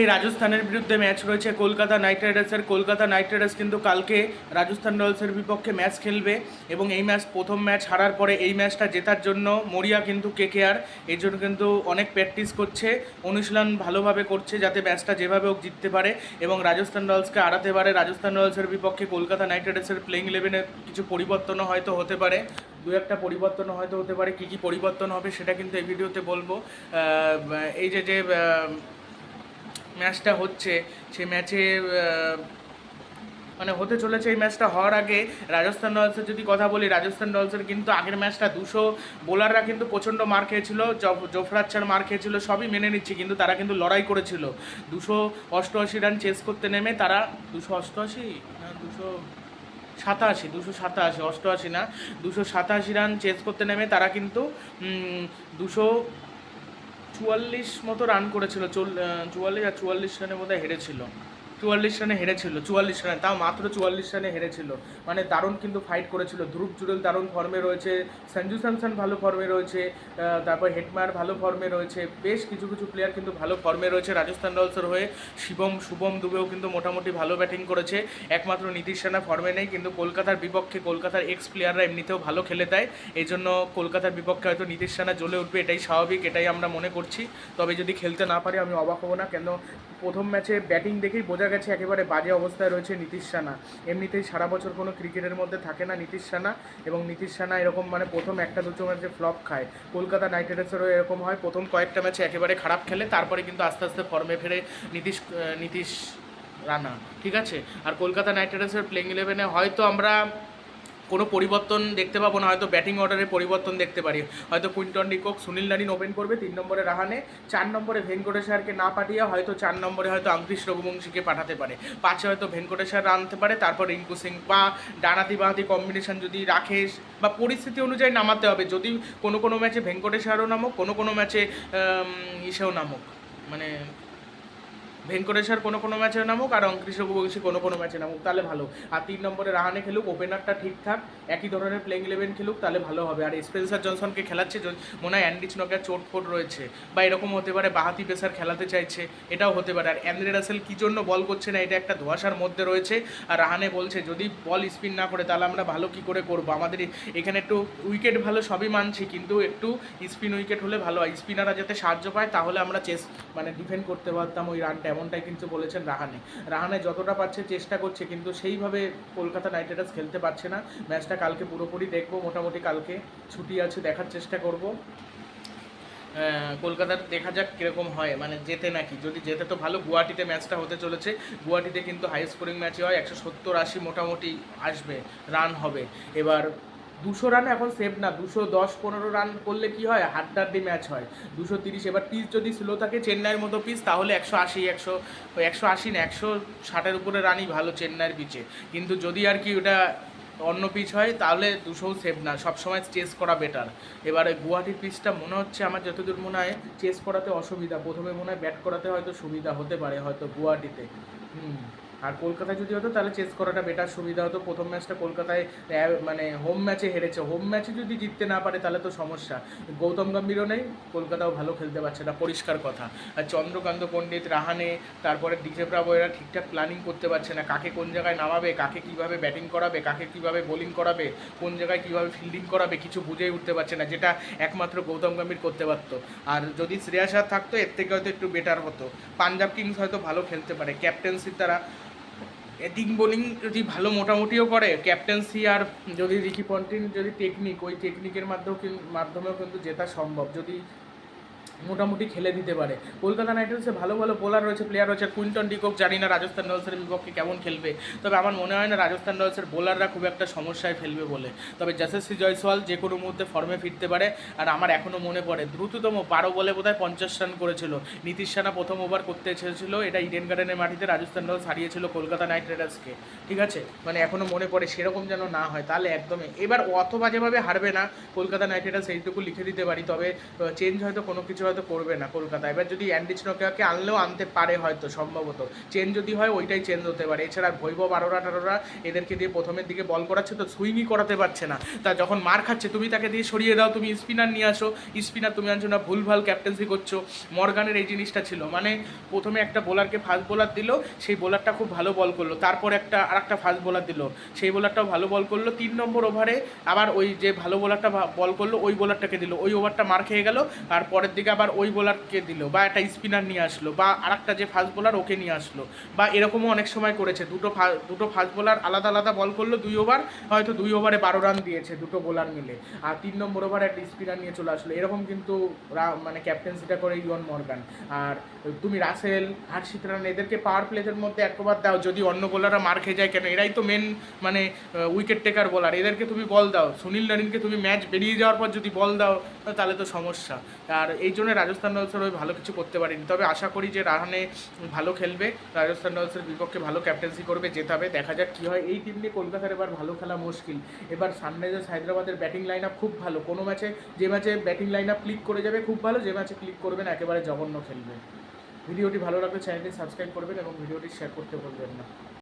এই রাজস্থানের বিরুদ্ধে ম্যাচ রয়েছে কলকাতা নাইট রাইডার্সের। কলকাতা নাইট রাইডার্স কিন্তু কালকে রাজস্থান রয়্যালসের বিপক্ষে ম্যাচ খেলবে এবং এই ম্যাচ প্রথম ম্যাচ হারার পরে এই ম্যাচটা জেতার জন্য মরিয়া কিন্তু কেকেআর। এই জন্য কিন্তু অনেক প্র্যাকটিস করছে। অনুশীলন ভালোভাবে করছে যাতে ম্যাচটা যেভাবে হোক জিততে পারে এবং রাজস্থান রয়্যালসকে আড়াতে পারে। রাজস্থান রয়্যালসের বিপক্ষে কলকাতা নাইট রাইডার্সের প্লেইং ইলেভেনে কিছু পরিবর্তনও হয়তো হতে পারে। দু একটা পরিবর্তন হয়তো হতে পারে। কী কী পরিবর্তন হবে সেটা কিন্তু এই ভিডিওতে বলব। এই যে যে ম্যাচটা হচ্ছে, সেই ম্যাচে মানে হতে চলেছে এই ম্যাচটা হওয়ার আগে রাজস্থান রয়্যালসের যদি কথা বলি, রাজস্থান রয়্যালসের কিন্তু আগের ম্যাচটা দুশো বোলাররা কিন্তু প্রচণ্ড মার খেয়েছিল, জফ- জফরাচ্ছার মার খেয়েছিল, সবই মেনে নিচ্ছি, কিন্তু তারা কিন্তু লড়াই করেছিল। দুশো অষ্টআশি রান চেস করতে নেমে তারা, দুশো অষ্টআশি? না, দুশো সাতাশি দুশো সাতাশি, অষ্টআশি না, দুশো সাতাশি রান চেস করতে নেমে তারা কিন্তু দুশো চুয়াল্লিশ মতো রান করেছিল চুয়াল্লিশ আর চুয়াল্লিশ রানের মধ্যে হেরেছিল। চুয়াল্লিশ রানে হেরেছিল, চুয়াল্লিশ রানে, তাও মাত্র চুয়াল্লিশ রানে হেরেছিল। মানে দারুণ কিন্তু ফাইট করেছিল। ধ্রুব জুড়েল দারুণ ফর্মে রয়েছে, সঞ্জু স্যামসন ভালো ফর্মে রয়েছে তারপর হেটমার ভালো ফর্মে রয়েছে, বেশ কিছু কিছু প্লেয়ার কিন্তু ভালো ফর্মে রয়েছে। রাজস্থান রয়্যালসের হয়ে শিবম, শুভম দুবেও কিন্তু মোটামুটি ভালো ব্যাটিং করেছে। একমাত্র নীতিশ রানা ফর্মে নেই, কিন্তু কলকাতার বিপক্ষে কলকাতার এক্স প্লেয়াররা এমনিতেও ভালো খেলে দেয়। এই জন্য কলকাতার বিপক্ষে হয়তো নীতিশ রানা জ্বলে উঠবে, এটাই স্বাভাবিক, এটাই আমরা মনে করছি। তবে যদি খেলতে না পারে, আমি অবাক হব না। কেন? প্রথম ম্যাচে ব্যাটিং দেখেই বোঝা গেছে একেবারে বাজে অবস্থায় রয়েছে নীতিশ সানা। এমনিতেই সারা বছর কোনো ক্রিকেটের মধ্যে থাকে না নীতিশ সানা এবং নীতিশ সানা এরকম মানে প্রথম একটা দুটো ম্যাচে ফ্লপ খায়। কলকাতা নাইট রাইডার্সেরও এরকম হয়, প্রথম কয়েকটা ম্যাচে একেবারে খারাপ খেলে, তারপরে কিন্তু আস্তে আস্তে ফর্মে ফেরে নীতিশ নীতিশ রানা, ঠিক আছে? আর কলকাতা নাইট রাইডার্সের প্লেইং ইলেভেনে হয়তো আমরা কোনো পরিবর্তন দেখতে পাবো না। হয়তো ব্যাটিং অর্ডারে পরিবর্তন দেখতে পারি। হয়তো Quinton de Kock Sunil Narine open করবে, তিন নম্বরে রাহানে, চার নম্বরে ভেঙ্কটেশ্বরকে না পাঠিয়ে হয়তো চার নম্বরে হয়তো অঙ্কুশ রঘুবংশীকে পাঠাতে পারে। পাঁচে হয়তো ভেঙ্কটেশ্বর আনতে পারে, তারপর রিঙ্কু সিং বা ডানাতি বাহাতি কম্বিনেশন যদি রাখে, বা পরিস্থিতি অনুযায়ী নামাতে হবে। যদি কোনো কোনো ম্যাচে ভেঙ্কটেশ্বরও নামক, কোনো কোনো ম্যাচে ইসেও নামক। মানে ভেঙ্কটেশ্বর কোনো কোনো ম্যাচে নামুক আর অঙ্কৃষ রঘুবংশী কোনো কোনো ম্যাচে নামুক, তাহলে ভালো। আর তিন নম্বরে রাহানে খেলুক ওপেনারটা ঠিকঠাক একই ধরনের প্লেইং ইলেভেন খেলুক, তাহলে ভালো হবে। আর স্পেন্সার জনসনকে খেলাচ্ছে মনে হয় অ্যান্ডিচ নকের চোট ফোট রয়েছে, বা এরকম হতে পারে বাহাতি পেসার খেলাতে চাইছে, এটাও হতে পারে। আর অ্যান্দ্রে রাসেল কী জন্য বল করছে না, এটা একটা ধোয়াশার মধ্যে রয়েছে। আর রাহানে বলছে, যদি বল স্পিন না করে, তাহলে আমরা ভালো কি করে করব? আমাদের এখানে একটু উইকেট ভালো সবই মানছি, কিন্তু একটু স্পিন উইকেট হলে ভালো হয়। স্পিনাররা যাতে সাহায্য পায়, তাহলে আমরা চেস মানে ডিফেন্ড করতে পারতাম ওই রানটা এমনটাই কিন্তু বলেছেন রাহানে। রাহানে যতটা পারছে চেষ্টা করছে, কিন্তু সেইভাবে কলকাতা নাইট রাইডার্স খেলতে পারছে না। ম্যাচটা কালকে পুরোপুরি দেখব, মোটামুটি কালকে ছুটি আছে, দেখার চেষ্টা করব। কলকাতার দেখা যাক কীরকম হয় মানে যেতে নাকি। যদি যেতে তো ভালো, গুয়াহাটিতে ম্যাচটা হতে চলেছে। গুয়াহাটিতে কিন্তু হাই স্কোরিং ম্যাচই হয়, একশো সত্তর আশি মোটামুটি আসবে রান হবে। এবার দুশো রান এখন সেভ না, দুশো দশ পনেরো রান করলে কি হয়? হাড্ডাড্ডি ম্যাচ হয়। দুশো তিরিশ, এবার পিচ যদি স্লো থাকে চেন্নাইয়ের মতো পিচ তাহলে একশো আশি, একশো একশো আশি না, একশো ষাটের উপরে রানই ভালো চেন্নাইয়ের পিচে কিন্তু যদি আর কি ওটা অন্য পিচ হয়, তাহলে দুশোও সেভ না, সবসময় চেস করা বেটার এবারে গুয়াহাটির পিচটা মনে হচ্ছে আমার যতদূর মনে হয় চেস করাতে অসুবিধা। প্রথমে মনে হয় ব্যাট করাতে হয়তো সুবিধা হতে পারে হয়তো গুয়াহাটিতে। হুম। আর কলকাতায় যদি হতো, তাহলে চেস করাটা বেটার সুবিধা হতো। প্রথম ম্যাচটা কলকাতায় মানে হোম ম্যাচে হেরেছে। হোম ম্যাচে যদি জিততে না পারে, তাহলে তো সমস্যা। গৌতম গম্ভীরও নেই, কলকাতাও ভালো খেলতে পারছে না, পরিষ্কার কথা। আর চন্দ্রকান্ত পণ্ডিত, রাহানে, তারপরে ডিজে ব্রাভো এরা ঠিকঠাক প্ল্যানিং করতে পারছে না। কাকে কোন জায়গায় নামাবে, কাকে কীভাবে ব্যাটিং করাবে, কাকে কীভাবে বোলিং করাবে, কোন জায়গায় কীভাবে ফিল্ডিং করাবে, কিছু বুঝেই উঠতে পারছে না, যেটা একমাত্র গৌতম গম্ভীর করতে পারতো। আর যদি শ্রেয়াস আয়ার থাকতো, এর থেকে হয়তো একটু বেটার হতো। পাঞ্জাব কিংস হয়তো ভালো খেলতে পারে। ক্যাপ্টেন্সির তারা ব্যাটিং বোলিং যদি ভালো মোটামুটিও করে ক্যাপ্টেন্সি আর যদি রিকি পন্টিন যদি টেকনিক ওই টেকনিকের মাধ্যমেও মাধ্যমেও কিন্তু জেতা সম্ভব। যদি মোটামুটি খেলে দিতে পারে। কলকাতা নাইট রাইডার্সে ভালো ভালো বোলার রয়েছে প্লেয়ার রয়েছে কুইন্টন ডিকক জানি না রাজস্থান রয়্যালসের বিপক্ষে কেমন খেলবে। তবে আমার মনে হয় না রাজস্থান রয়্যালসের বোলাররা খুব একটা সমস্যায় ফেলবে বলে। তবে যশস্বী জয়সওয়াল যে কোনো মুহূর্তে ফর্মে ফিরতে পারে। আর আমার এখনও মনে পড়ে, দ্রুততম বারো বলে বোধহয় পঞ্চাশ রান করেছিল। নীতিশ রানা প্রথম ওভার করতে এসেছিল এটা ইডেন গার্ডেনের মাটিতে রাজস্থান রয়্যালস হারিয়েছিল কলকাতা নাইট রাইডার্সকে। ঠিক আছে? মানে এখনও মনে পড়ে সেরকম যেন না হয়। তাহলে একদমই এবার অত বাজেভাবে হারবে না কলকাতা নাইট রাইডার্স, এইটুকু লিখে দিতে পারি। তবে চেঞ্জ হয়তো কোনো কিছু হয়তো করবে না কলকাতা এবার যদি অ্যান্ডি স্নোকেয়াকে আনলেও আনতে পারে হয়তো, সম্ভবত। চেঞ্জ যদি হয়, ওইটাই চেঞ্জ হতে পারে। এছাড়া বৈভব আরোরা টারোরা এদেরকে দিয়ে প্রথমের দিকে বল করাচ্ছে, তো সুইংই করাতে পারছে না। তা যখন মার খাচ্ছে, তুমি তাকে দিয়ে সরিয়ে দাও, তুমি স্পিনার নিয়ে আসো। স্পিনার তুমি আনছো না, ভুলভাল ক্যাপ্টেন্সি করছ। মর্গানের এই জিনিসটা ছিল। মানে প্রথমে একটা বোলারকে ফাস্ট বোলার দিল, সেই বোলারটা খুব ভালো বল করল। তারপর একটা আর একটা ফাস্ট বোলার দিল। সেই বোলারটাও ভালো বল করল। তিন নম্বর ওভারে আবার ওই যে ভালো বোলারটা বল করল, ওই বোলারটাকে দিল। ওই ওভারটা মার খেয়ে গেল। আর পরের দিকে আবার ওই বোলারকে দিল, বা একটা স্পিনার নিয়ে আসলো, বা আরেকটা যে ফাস্ট বোলার ওকে নিয়ে আসলো, বা এরকমও অনেক সময় করেছে। দুটো দুটো ফাস্ট বোলার আলাদা আলাদা বল করল, দুই ওভার হয়তো দুই ওভারে বারো রান দিয়েছে দুটো বোলার মিলে। আর তিন নম্বর ওভারে একটা স্পিনার নিয়ে চলে আসলো। এরকম কিন্তু মানে ক্যাপ্টেন্সিটা করে ইয়ন মর্গান আর তুমি রাসেল হার্ষিত রান এদেরকে পাওয়ার প্লেদের মধ্যে একবার দাও, যদি অন্য বোলাররা মার খেয়ে যায় কেন? এরাই তো মেন মানে উইকেট টেকার বোলার এদেরকে তুমি বল দাও। সুনীল নারিনকে তুমি ম্যাচ বেরিয়ে যাওয়ার পর যদি বল দাও, তাহলে তো সমস্যা। আর এই জন্য রাজস্থান রয়্যালসের ওই ভালো কিছু করতে পারেনি। তবে আশা করি যে রাহানে ভালো খেলবে, রাজস্থান রয়্যালসের বিপক্ষে ভালো ক্যাপ্টেন্সি করবে জেতাবে দেখা যাক কী হয়। এই টিম নিয়ে কলকাতার এবার ভালো খেলা মুশকিল। এবার সানরাইজার্স হায়দ্রাবাদের ব্যাটিং লাইন আপ খুব ভালো। কোনো ম্যাচে, যে ম্যাচে ব্যাটিং লাইন আপ ক্লিক করে যাবে, খুব ভালো। যে ম্যাচে ক্লিক করবে না, একেবারে জঘন্য খেলবে। ভিডিওটি ভালো লাগলে চ্যানেলটি সাবস্ক্রাইব করবেন এবং ভিডিওটি শেয়ার করতে ভুলবেন না।